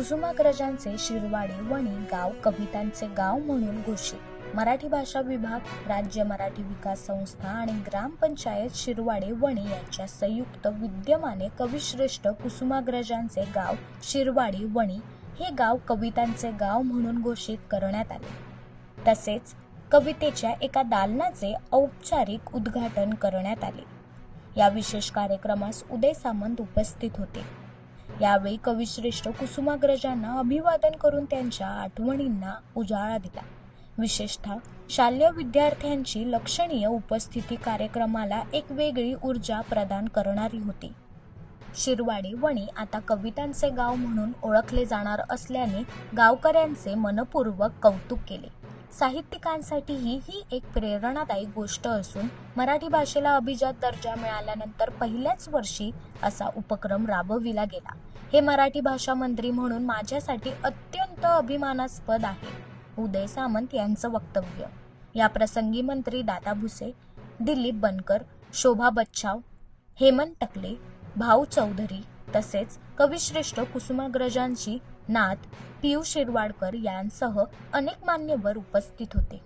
कुसुमाग्रजांचे शिरवाडे वणी गाव कवितांचे गाव म्हणून घोषित. मराठी भाषा विभाग राज्य मराठी विकास संस्था आणि ग्रामपंचायत शिरवाडे वणी यांच्या संयुक्त विद्यमाने कविश्रेष्ठ कुसुमाग्रजांचे गाव शिरवाडे वणी हे गाव कवितांचे गाव म्हणून घोषित करण्यात आले. तसेच कवितेच्या एका दालनाचे औपचारिक उद्घाटन करण्यात आले. या विशेष कार्यक्रमास उदय सामंत उपस्थित होते. यावेळी कविश्रेष्ठ कुसुमाग्रजांना अभिवादन करून त्यांच्या आठवणींना उजाळा दिला. विशेषतः शालेय विद्यार्थ्यांची लक्षणीय उपस्थिती कार्यक्रमाला एक वेगळी ऊर्जा प्रदान करणारी होती. शिरवाडे वणी आता कवितांचे गाव म्हणून ओळखले जाणार असल्याने गावकऱ्यांचे मनपूर्वक कौतुक केले. साहित्यिकांसाठीही ही एक प्रेरणादायी गोष्ट असून मराठी भाषेला अभिजात दर्जा मिळाल्यानंतर पहिल्याच वर्षी असा उपक्रम राबविला गेला. हे मराठी भाषा मंत्री म्हणून माझ्यासाठी अत्यंत अभिमानास्पद आहे उदय सामंत यांचं वक्तव्य. या प्रसंगी मंत्री दादा भुसे दिलीप बनकर शोभा बच्छाव हेमंत टकले भाऊ चौधरी तसेच कविश्रेष्ठ कुसुमाग्रजांची नाथ पियुष शिरवाडकर यांसह अनेक मान्यवर उपस्थित होते.